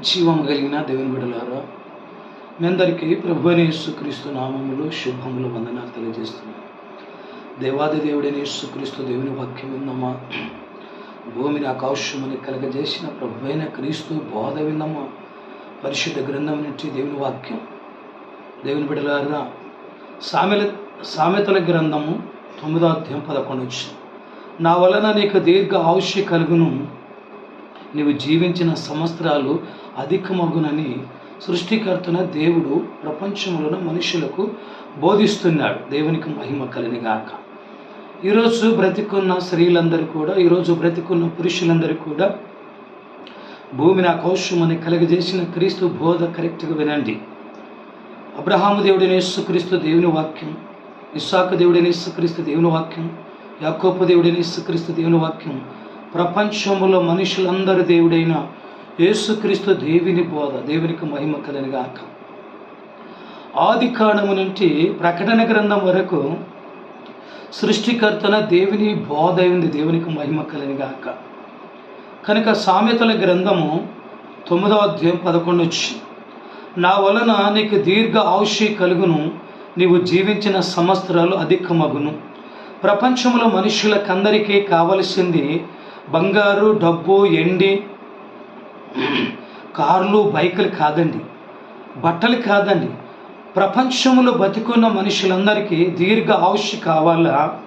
జీవం కలిగిన దేవుని బిడలారా మీ అందరికీ ప్రభు అని యేసుక్రీస్తు నామములు శుభములు వందనాలు తెలియజేస్తున్నాను. దేవాది దేవుడైన యేసుక్రీస్తు దేవుని వాక్యం విందమ్మా భూమిని ఆకాశముని కలగజేసిన ప్రభు అయిన క్రీస్తు బోధ విందమ్మా పరిశుద్ధ గ్రంథం నుంచి దేవుని వాక్యం. దేవుని బిడలారా సామెల సామెతల గ్రంథము తొమ్మిదో అధ్యాయం పదకొండు వచ్చి నా వలన నీకు దీర్ఘ ఆయుష్య కలుగును. నీవు జీవించిన సంవత్సరాలు అధికమగునని సృష్టికర్తన దేవుడు ప్రపంచంలోని మనుషులకు బోధిస్తున్నాడు. దేవునికి మహిమ కలిని గాక. ఈరోజు బ్రతికున్న స్త్రీలందరూ కూడా ఈరోజు బ్రతికున్న పురుషులందరూ కూడా భూమిని ఆకౌశమని కలగజేసిన క్రీస్తు బోధ కరెక్ట్గా వినండి. అబ్రహాము దేవుడైన యేసుక్రీస్తు దేవుని వాక్యం ఇస్సాకు దేవుడైన యేసుక్రీస్తు దేవుని వాక్యం యాకోపు దేవుడైన యేసుక్రీస్తు దేవుని వాక్యం ప్రపంచంలో మనుషులందరి దేవుడైన యేసుక్రీస్తు దేవుని బోధ దేవునికి మహిమ కలిగాక ఆది కాండము నుండి ప్రకటన గ్రంథం వరకు సృష్టికర్తన దేవుని బోధ ఉంది దేవునికి మహిమ కలిగాక కనుక సామెతల గ్రంథము తొమ్మిదవ అధ్యాయం పదకొండు వచ్చి నా వలన నీకు దీర్ఘ ఆయుష్య కలుగును నీవు జీవించిన సంవత్సరాలు అధికమగును. ప్రపంచంలో మనుషులకందరికీ కావలసింది బంగారు డబ్బు ఎండి కార్లు బైకులు కాదండి. బట్టలు కాదండి. ప్రపంచంలో బతికున్న మనుషులందరికీ దీర్ఘ ఆయుష్ కావాలా?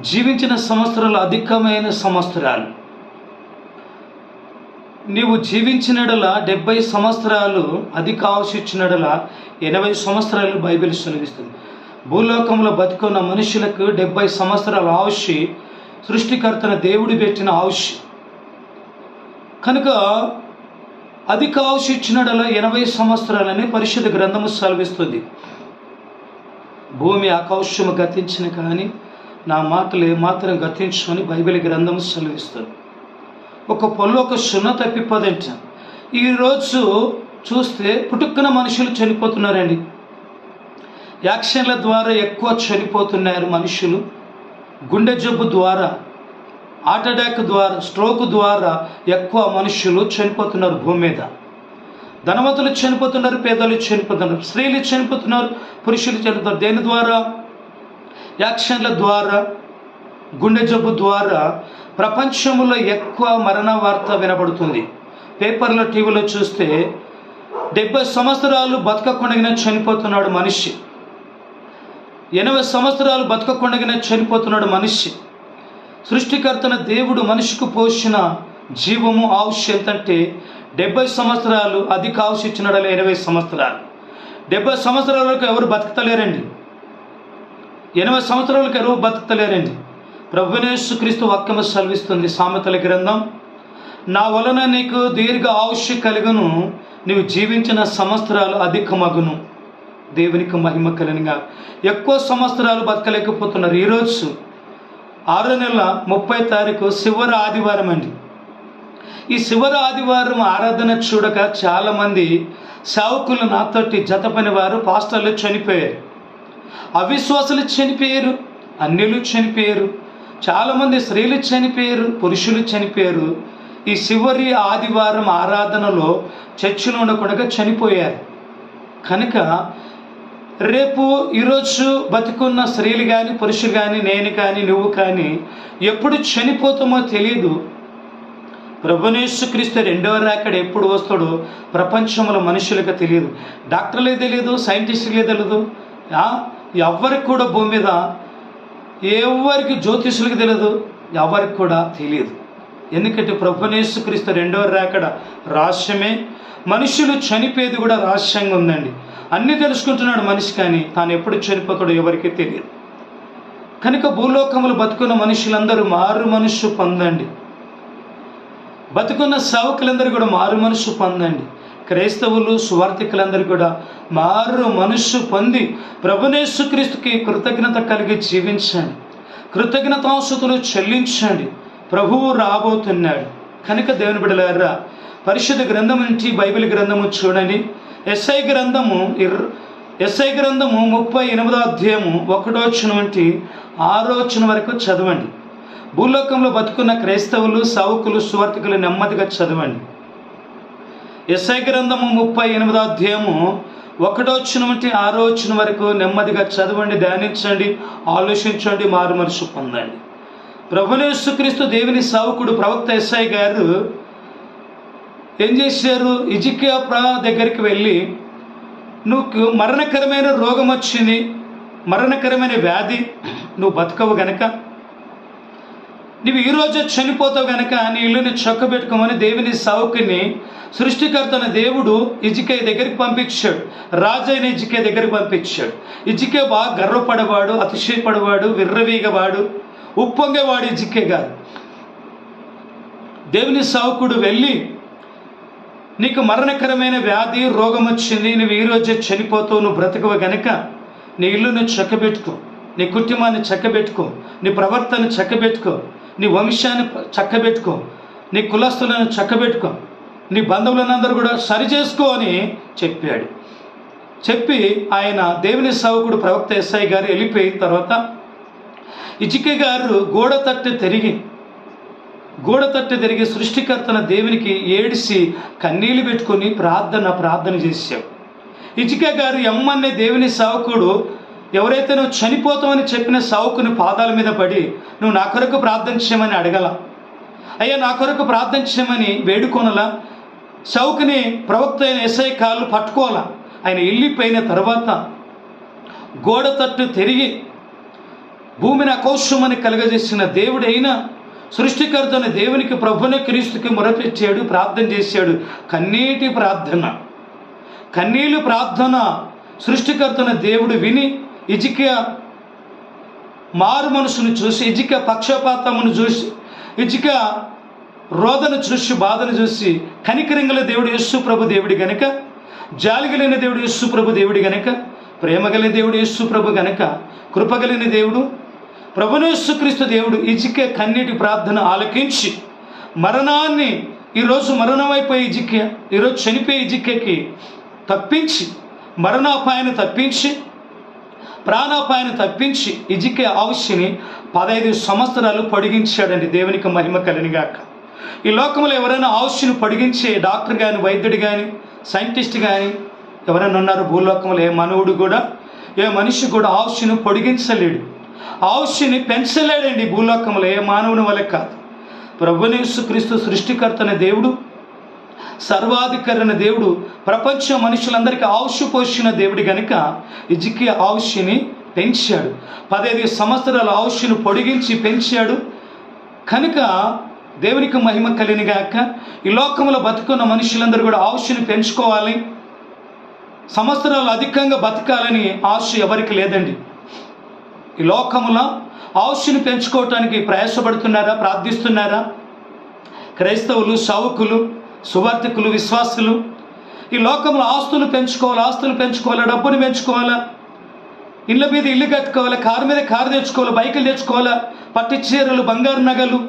జీవించిన సంవత్సరాలు అధికమైన సంవత్సరాలు. నీవు జీవించినడల డెబ్బై సంవత్సరాలు అధిక ఆవశించినడల ఎనభై సంవత్సరాలు బైబిల్ సెలవిస్తుంది. భూలోకంలో బతుకున్న మనుషులకు డెబ్బై సంవత్సరాల ఆవుషి సృష్టికర్తన దేవుడు పెట్టిన ఆవుషి కనుక అధిక ఆవుషి ఇచ్చినడల ఎనభై సంవత్సరాలని పరిశుద్ధ గ్రంథము సెలవిస్తుంది. భూమి ఆకాశము గతించిన కానీ నా మాటలు ఏమాత్రం గతించమని బైబిల్ గ్రంథము సెలవిస్తుంది. ఒక పొల్లు ఒక సున్న తప్పిపోదంట ఈరోజు చూస్తే పుట్టుక్కున మనుషులు చనిపోతున్నారండి. యాక్షన్ల ద్వారా ఎక్కువ చనిపోతున్నారు మనుషులు. గుండె జబ్బు ద్వారా. హార్ట్ అటాక్ ద్వారా స్ట్రోక్ ద్వారా ఎక్కువ మనుషులు చనిపోతున్నారు భూమి మీద. ధనవంతులు చనిపోతున్నారు పేదలు చనిపోతున్నారు స్త్రీలు చనిపోతున్నారు పురుషులు చనిపోతున్నారు. దేని ద్వారా? యాక్షన్ల ద్వారా గుండె జబ్బు ద్వారా ప్రపంచంలో ఎక్కువ మరణ వార్త వినబడుతుంది. పేపర్లో టీవీలో చూస్తే డెబ్బై సంవత్సరాలు బతకకుండా చనిపోతున్నాడు మనిషి. ఎనభై సంవత్సరాలు బతకకుండా చనిపోతున్నాడు మనిషి. సృష్టికర్తన దేవుడు మనిషికి పోసిన జీవము ఆయుష్ ఎంతంటే డెబ్బై సంవత్సరాలు అధిక ఆయుష్ ఇచ్చినడలే ఎనభై సంవత్సరాలు. డెబ్బై సంవత్సరాల వరకు ఎవరు బతకతలేరండి? ఎనభై సంవత్సరాలకు ఎవరు బతకతలేరండి? ప్రభునేసు క్రీస్తు వాక్యము సెలవిస్తుంది సామెతల గ్రంథం. నా వలన నీకు దీర్ఘ ఆయుష్య కలుగును నీవు జీవించిన సంవత్సరాలు అధికమగును. దేవునికి మహిమ కలిగినగా ఎక్కువ సంవత్సరాలు బతకలేకపోతున్నారు. ఈరోజు ఆరో నెల ముప్పై తారీఖు శివర ఆదివారం అండి. ఈ శివర ఆదివారం ఆరాధన చూడక చాలామంది సేవకులు నాతోటి జతపని వారు పాస్టర్లు చనిపోయారు. అవిశ్వాసులు చనిపోయారు అన్యులు చనిపోయారు చాలామంది స్త్రీలు చనిపోయారు పురుషులు చనిపోయారు. ఈ శివరి ఆదివారం ఆరాధనలో చర్చిలో ఉండకుండా చనిపోయారు. కనుక రేపు ఈరోజు బతుకున్న స్త్రీలు కానీ పురుషులు కానీ నేను కానీ నువ్వు కానీ ఎప్పుడు చనిపోతామో తెలియదు ప్రభునేశ్వక్రీస్తు రెండవ రాకడ ఎప్పుడు వస్తాడో ప్రపంచంలో మనుషులకు తెలియదు డాక్టర్లే తెలియదు సైంటిస్టులే తెలియదు ఎవరికి కూడా భూమి మీద ఎవరికి జ్యోతిషులకు తెలియదు ఎవరికి కూడా తెలియదు ఎందుకంటే ప్రభునేశ్వక్రీస్తు రెండవ రాకడ రహస్యమే. మనుషులు చనిపోయేది కూడా రహస్యంగా ఉందండి. అన్నీ తెలుసుకుంటున్నాడు మనిషి కానీ తాను ఎప్పుడు చనిపోతాడో ఎవరికీ తెలియదు. కనుక భూలోకములు బతుకున్న మనుషులందరూ మారు మనస్సు పొందండి. బతుకున్న సేవకులందరూ కూడా మారు మనస్సు పొందండి. క్రైస్తవులు సువార్థికులందరూ కూడా మారు మనస్సు పొంది ప్రభునేశ్వక్రీస్తుకి కృతజ్ఞత కలిగి జీవించండి. కృతజ్ఞతాంశతులు చెల్లించండి. ప్రభువు రాబోతున్నాడు. కనుక దేవుని బిడలారా పరిశుద్ధ గ్రంథం నుంచి బైబిల్ గ్రంథము చూడండి. ఎస్ఐ గ్రంథము ఇర్ ఎస్ఐ గ్రంథము ముప్పై ఎనిమిదో అధ్యాయము ఒకటో వచ్చిన వంటి ఆరో వచ్చిన వరకు చదవండి. భూలోకంలో బతుకున్న క్రైస్తవులు సౌకులు సువర్తికులు నెమ్మదిగా చదవండి. ఎస్ఐ గ్రంథము ముప్పై ఎనిమిదో అధ్యాయము ఒకటో వచ్చిన వంటి ఆరో వచ్చిన వరకు నెమ్మదిగా చదవండి ధ్యానించండి ఆలోచించండి మారు మనసు పొందండి ప్రభునేశ్వక్రీస్తు దేవుని సావుకుడు ప్రవక్త ఎస్ఐ గారు ఏం చేశారు? ఇజికియా ప్రా దగ్గరికి వెళ్ళి నువ్వు మరణకరమైన రోగం వచ్చింది మరణకరమైన వ్యాధి నువ్వు బతకవు గనక. నువ్వు ఈరోజు చనిపోతావు గనక నీ ఇల్లుని చొక్కబెట్టుకోమని దేవుని సావుకుని సృష్టికర్తన దేవుడు ఇజికే దగ్గరికి పంపించాడు. రాజైన ఇజికే దగ్గరికి పంపించాడు. ఇజికే బాగా గర్వపడేవాడు అతిశయపడేవాడు విర్రవీగవాడు ఉప్పొంగేవాడు ఇజికే గారు దేవుని సావుకుడు వెళ్ళి నీకు మరణకరమైన వ్యాధి రోగం వచ్చింది నువ్వు ఈరోజే చనిపోతావు నువ్వు బ్రతకవు గనక నీ ఇల్లును చక్కబెట్టుకో నీ కుటుంబాన్ని చక్కబెట్టుకో నీ ప్రవర్తన చక్కబెట్టుకో నీ వంశాన్ని చక్కబెట్టుకో నీ కులస్తులను చక్కబెట్టుకో నీ బంధువులనందరూ కూడా సరి చేసుకో అని చెప్పాడు. చెప్పి ఆయన దేవుని సేవకుడు ప్రవక్త ఎస్ఐ గారు వెళ్ళిపోయిన తర్వాత ఇజికే గారు గోడ తట్టు తిరిగి గోడ తట్టు తిరిగి సృష్టికర్తన దేవునికి ఏడిసి కన్నీళ్ళు పెట్టుకొని ప్రార్థన ప్రార్థన చేశావు ఇజికే గారు ఎమ్మన్నే దేవుని సావకుడు ఎవరైతే నువ్వు చనిపోతావని చెప్పిన సావుకుని పాదాల మీద పడి నువ్వు నా కొరకు ప్రార్థన చేయమని అడగల. అయ్యా నా కొరకు ప్రార్థన చేయమని వేడుకొనలా. సౌకుని ప్రవక్త అయిన ఎస్ఐ కాళ్ళు పట్టుకోవాలా. ఆయన వెళ్ళిపోయిన తర్వాత గోడ తట్టు తిరిగి భూమిని అకౌశమని కలుగజేసిన దేవుడైన సృష్టికర్తన దేవునికి ప్రభుని క్రీస్తుకి మొరపెట్టాడు ప్రార్థన చేశాడు. కన్నీటి ప్రార్థన. కన్నీళ్ళు ప్రార్థన సృష్టికర్తన దేవుడు విని ఇజికియ మారు మనసును చూసి ఇజిక పక్షపాతమును చూసి ఇజిక రోదను చూసి బాధను చూసి కనికరింగల దేవుడు యస్సు ప్రభు దేవుడి గనక జాలిగలిన దేవుడు యస్సు ప్రభు దేవుడి గనక ప్రేమగలిన దేవుడు యస్సు ప్రభు గనక కృపగలిన దేవుడు ప్రభునేసుక్రీస్తు దేవుడు ఇజికే కన్నీటి ప్రార్థన ఆలకించి మరణాన్ని ఈరోజు మరణమైపోయి ఇజికే ఈరోజు చనిపోయి ఇజికేకి తప్పించి మరణాపాయాన్ని తప్పించి ప్రాణాపాయాన్ని తప్పించి ఇజికే ఆవిష్యని పదహైదు సంవత్సరాలు పొడిగించాడండి దేవునికి మహిమ కలినిగాక ఈ లోకంలో ఎవరైనా ఆవిష్యను పొడిగించే డాక్టర్ కానీ వైద్యుడు కానీ సైంటిస్ట్ కానీ ఎవరైనా ఉన్నారు? భూలోకంలో ఏ మనవుడు కూడా ఏ మనిషి కూడా ఆవిష్యను పొడిగించలేడు. ఆవుష్యని పెంచలేడండి భూలోకంలో ఏ మానవుని వల్ల కాదు. ప్రభునేసు క్రీస్తు సృష్టికర్తన దేవుడు సర్వాధికరణ దేవుడు ప్రపంచ మనుషులందరికీ ఆవుషు పోషిన దేవుడు గనుక ఇజికి ఆవుష్యని పెంచాడు. పదహైదు సంవత్సరాల ఆవుష్యను పొడిగించి పెంచాడు. కనుక దేవునికి మహిమ కలినిగాక ఈ లోకంలో బతుకున్న మనుషులందరూ కూడా ఆవుష్యని పెంచుకోవాలి. సంవత్సరాలు అధికంగా బతకాలని ఆశ ఎవరికి లేదండి. ఈ లోకములో ఆవుష్యని పెంచుకోవటానికి ప్రయాసపడుతున్నారా? ప్రార్థిస్తున్నారా? క్రైస్తవులు సౌకులు సువార్థికులు విశ్వాసులు ఈ లోకంలో ఆస్తులు పెంచుకోవాలి? ఆస్తులు పెంచుకోవాలా? డబ్బుని పెంచుకోవాలా? ఇళ్ళ మీద ఇల్లు కట్టుకోవాలా? కారు మీద కారు తెచ్చుకోవాలి? బైకులు తెచ్చుకోవాలా? పట్టి చీరలు బంగారు నగలు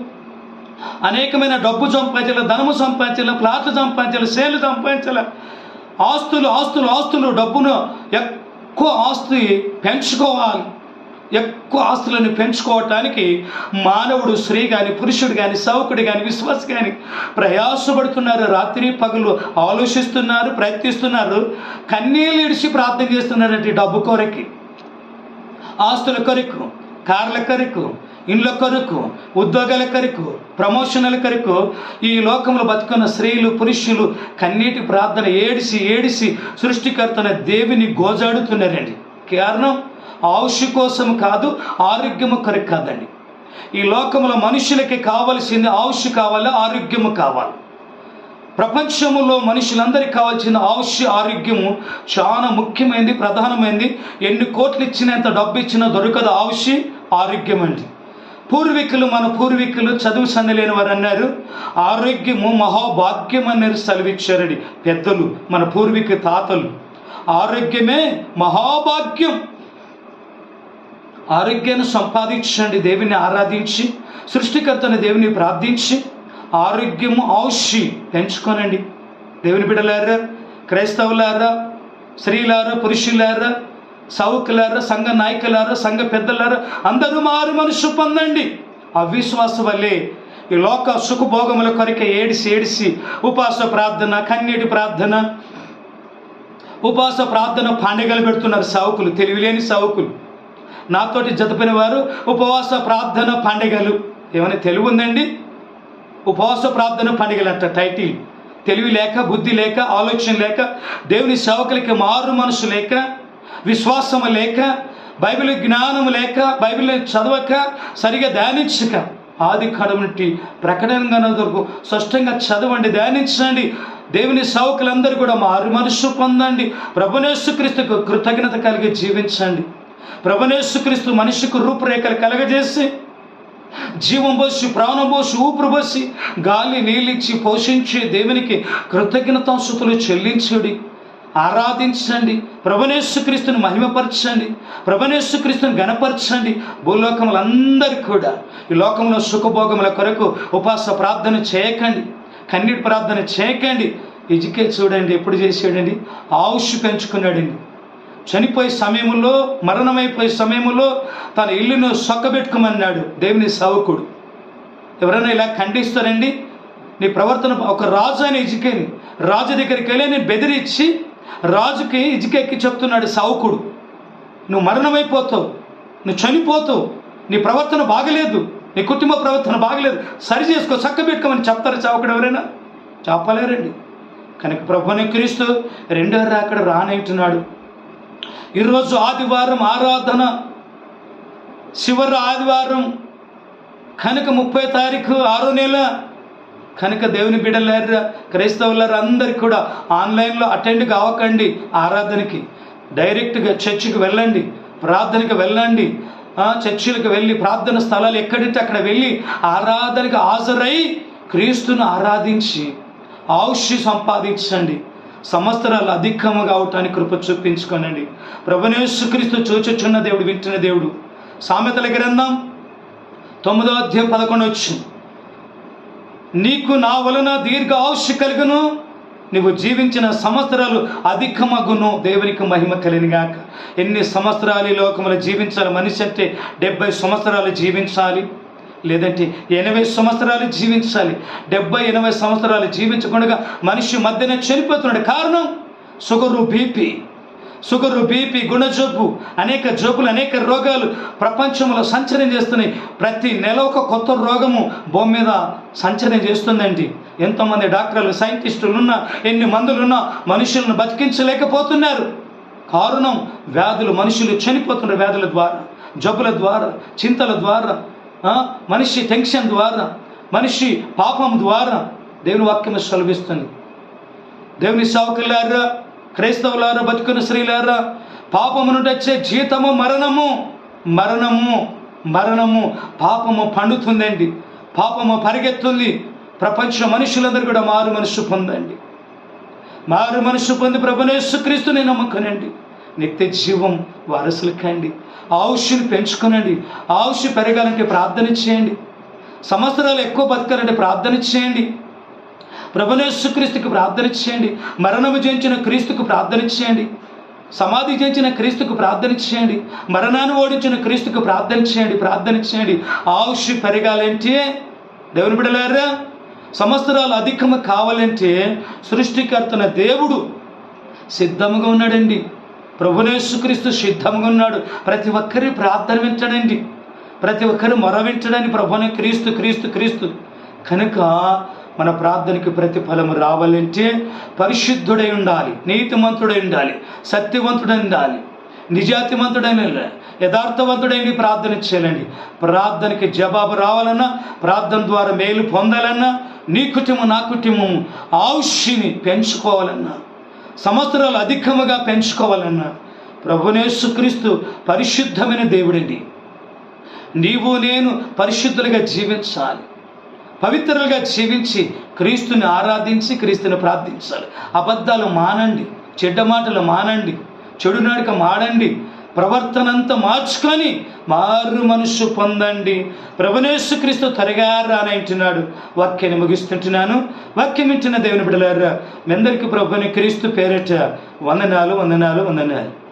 అనేకమైన డబ్బు సంపాదించాలి? ధనము సంపాదించాలి? ప్లాట్లు సంపాదించాలి? సేలు సంపాదించాలి? ఆస్తులు ఆస్తులు ఆస్తులు డబ్బును ఎక్కువ ఆస్తి పెంచుకోవాలి. ఎక్కువ ఆస్తులను పెంచుకోవటానికి మానవుడు స్త్రీ కానీ పురుషుడు కానీ సౌకుడు కానీ విశ్వాస కానీ ప్రయాసపడుతున్నారు. రాత్రి పగలు ఆలోచిస్తున్నారు ప్రయత్నిస్తున్నారు. కన్నీళ్ళు ఇడిచి ప్రార్థన చేస్తున్నారంటే డబ్బు కొరకి. ఆస్తుల కొరకు కార్ల కొరకు ఇండ్ల కొరకు ఉద్యోగాల కొరకు ప్రమోషన్ల కొరకు ఈ లోకంలో బతుకున్న స్త్రీలు పురుషులు కన్నీటి ప్రార్థన ఏడిసి ఏడిసి సృష్టికర్తన దేవిని గోజాడుతున్నారండి. కారణం? ఆయుష్ కోసం కాదు ఆరోగ్యము కొరకు కాదండి. ఈ లోకంలో మనుషులకి కావలసింది ఆయుష్ కావాలి ఆరోగ్యము కావాలి. ప్రపంచంలో మనుషులందరికీ కావాల్సిన ఆయుష్య ఆరోగ్యము చాలా ముఖ్యమైనది ప్రధానమైనది ఎన్ని కోట్లు ఇచ్చినంత డబ్బు ఇచ్చినా దొరకదు ఆయుష్య ఆరోగ్యం అండి. పూర్వీకులు మన పూర్వీకులు చదువు సన్నలేని వారు అన్నారు ఆరోగ్యము మహాభాగ్యం అన్నారు సెలవిచ్చారని పెద్దలు మన పూర్వీకు తాతలు. ఆరోగ్యమే మహాభాగ్యం. ఆరోగ్యాన్ని సంపాదించండి దేవుని ఆరాధించి సృష్టికర్తని దేవుని ప్రార్థించి ఆరోగ్యము ఔషి పెంచుకోనండి దేవుని బిడ్డలారా క్రైస్తవులారా స్త్రీలారా పురుషులారా సౌకులారా సంఘ నాయకులారా సంఘ పెద్దలారా అందరూ మారు మనసు పొందండి. అవిశ్వాస వల్లే ఈ లోక సుఖభోగముల కొరకే ఏడిసి ఏడిసి ఉపవాస ప్రార్థన కన్నీటి ప్రార్థన ఉపవాస ప్రార్థన పండుగలు పెడుతున్నారు సావుకులు తెలివిలేని సావుకులు నాతోటి జతపిన వారు ఉపవాస ప్రార్థన పండుగలు. ఏమైనా తెలివి ఉందండి? ఉపవాస ప్రార్థన పండుగలు అంట టైటిల్. తెలివి లేక బుద్ధి లేక ఆలోచన లేక దేవుని సేవకులకి మారు మనసు లేక విశ్వాసము లేక బైబిల్ జ్ఞానము లేక బైబిల్ చదవక సరిగా ధ్యానించక. ఆది కాలం నుండి ప్రకటన స్పష్టంగా చదవండి ధ్యానించండి. దేవుని సేవకులందరూ కూడా మారు మనసు పొందండి. ప్రభునేశ్వక్రీస్తుకు కృతజ్ఞత కలిగి జీవించండి. ప్రభునేశ్వక్రీస్తు మనిషికి రూపురేఖలు కలగజేసి జీవం పోసి ప్రాణం పోసి ఊపిరి పోసి గాలి నీళ్ళిచ్చి పోషించే దేవునికి కృతజ్ఞతాంశతులు చెల్లించుడి. ఆరాధించండి. ప్రభనేశ్వక్రీస్తుని మహిమపరచండి. ప్రభనేశ్వక్రీస్తుని గణపరచండి భూలోకములందరికీ కూడా. ఈ లోకంలో సుఖభోగముల కొరకు ఉపవాస ప్రార్థన చేయకండి. కన్నీటి ప్రార్థన చేయకండి. ఇజికే చూడండి ఎప్పుడు చేసాడండి ఆవుష్ పెంచుకున్నాడండి. చనిపోయే సమయంలో మరణమైపోయే సమయంలో తన ఇల్లును సొక్కబెట్టుకోమన్నాడు దేవుని సవకుడు. ఎవరైనా ఇలా ఖండిస్తారండి? నీ ప్రవర్తన ఒక రాజు అని ఇజికేని రాజు దగ్గరికి వెళ్ళి నేను బెదిరించి రాజుకి ఇజికెక్కి చెప్తున్నాడు సావుకుడు. నువ్వు మరణమైపోతావు నువ్వు చనిపోతావు నీ ప్రవర్తన బాగలేదు నీ కుటుంబ ప్రవర్తన బాగలేదు సరి చేసుకో చక్కబెట్టుకోమని చెప్తారు చావకుడు ఎవరైనా? చెప్పలేరండి. కనుక ప్రభుని క్రీస్తు రెండో రాకడ రానంటున్నాడు ఈరోజు ఆదివారం ఆరాధన చివరి ఆదివారం కనుక ముప్పై తారీఖు ఆరో నెల కనుక దేవుని బిడ్డలారా క్రైస్తవులారు అందరికి కూడా ఆన్లైన్లో అటెండ్ కావకండి ఆరాధనకి. డైరెక్ట్గా చర్చికి వెళ్ళండి ప్రార్థనకి వెళ్ళండి చర్చిలకు వెళ్ళి ప్రార్థన స్థలాలు ఎక్కడంటే అక్కడ వెళ్ళి ఆరాధనకి హాజరై క్రీస్తును ఆరాధించి ఔషి సంపాదించండి. సంవత్సరాలు అధికముగా అవటానికి కృప చూపించుకోనండి. ప్రభునేశ్వక్రీస్తు చూచుచున్న దేవుడు వింటున్న దేవుడు. సామెతల గ్రంథం తొమ్మిదో అధ్యాయం పదకొండు వచ్చు నీకు నా వలన దీర్ఘ ఆయుష్ కలుగును నువ్వు జీవించిన సంవత్సరాలు అధికమగును దేవునికి మహిమ కలిగినాక ఎన్ని సంవత్సరాలు లోకములు జీవించాలి మనిషి అంటే డెబ్బై సంవత్సరాలు జీవించాలి. లేదంటే ఎనభై సంవత్సరాలు జీవించాలి. డెబ్బై ఎనభై సంవత్సరాలు జీవించకుండా మనిషి మధ్యన చనిపోతున్నాడు. కారణం? షుగరు బీపీ షుగరు బీపీ గుణజబ్బు. అనేక జబ్బులు అనేక రోగాలు ప్రపంచంలో సంచలనం చేస్తున్నాయి. ప్రతి నెల ఒక కొత్త రోగము భూమి మీద సంచలనం చేస్తుందండి. ఎంతోమంది డాక్టర్లు సైంటిస్టులు ఉన్నా ఎన్ని మందులున్నా మనుషులను బతికించలేకపోతున్నారు. కారణం? వ్యాధులు మనుషులు చనిపోతున్నారు వ్యాధుల ద్వారా జబ్బుల ద్వారా చింతల ద్వారా మనిషి టెన్షన్ ద్వారా మనిషి పాపం ద్వారా దేవుని వాక్యం సెలవిస్తుంది దేవుని సావుకులారా క్రైస్తవులారా బతుకున్న స్త్రీలారా పాపము నుండి వచ్చే జీతము మరణము మరణము మరణము పాపము పండుతుందండి. పాపము పరిగెత్తుంది. ప్రపంచ మనుషులందరూ కూడా మారు మనసు పొందండి. మారు మనసు పొంది ప్రభునేశ్వక్రీస్తుని నమ్మకనండి. నిత్య జీవం వారసులు కండి ఆయుష్ని పెంచుకునండి. ఆయుష్ పెరగాలంటే ప్రార్థన చేయండి. సంవత్సరాలు ఎక్కువ బతకాలంటే ప్రార్థన చేయండి. ప్రభునేశ్వక్రీస్తుకు ప్రార్థన చేయండి. మరణము జయించిన క్రీస్తుకు ప్రార్థన చేయండి. సమాధి చేయించిన క్రీస్తుకు ప్రార్థన చేయండి. మరణాన్ని ఓడించిన క్రీస్తుకు ప్రార్థన చేయండి. ప్రార్థన చేయండి. ఆయుష్ పెరగాలంటే దేవుని బిడలారా సంవత్సరాలు అధికము కావాలంటే సృష్టికర్తన దేవుడు సిద్ధముగా ఉన్నాడండి. ప్రభునేసుక్రీస్తు సిద్ధంగా ఉన్నాడు ప్రతి ఒక్కరి ప్రార్థన వించడండి ప్రతి ఒక్కరు మరవించడానికి ప్రభుని ప్రభునే క్రీస్తు క్రీస్తు క్రీస్తు. కనుక మన ప్రార్థనకి ప్రతిఫలం రావాలంటే పరిశుద్ధుడై ఉండాలి. నీతిమంతుడై ఉండాలి. సత్యవంతుడై ఉండాలి. నిజాతిమంతుడైన యథార్థవంతుడైన ప్రార్థన చేయాలండి. ప్రార్థనకి జవాబు రావాలన్నా ప్రార్థన ద్వారా మేలు పొందాలన్నా నీ కుటుంబం నా కుటుంబం ఆయుష్ని పెంచుకోవాలన్నా సంవత్సరాలు అధికముగా పెంచుకోవాలన్నా ప్రభునేసుక్రీస్తు పరిశుద్ధమైన దేవుడండి. నీవు నేను పరిశుద్ధులుగా జీవించాలి. పవిత్రులుగా జీవించి క్రీస్తుని ఆరాధించి క్రీస్తుని ప్రార్థించాలి. అబద్ధాలు మానండి చెడ్డ మాటలు మానండి చెడు నడక మాడండి ప్రవర్తనంతా మార్చుకొని మారు మనసు పొందండి. ప్రభునేశ్వ క్రీస్తు అని అంటున్నాడు. వాక్యాన్ని ముగిస్తుంటున్నాను. వాక్యం వింటున్న దేవుని బిడలారా మీ అందరికీ ప్రభుని క్రీస్తు పేరట వందనాలు వందనాలు వందనాలు.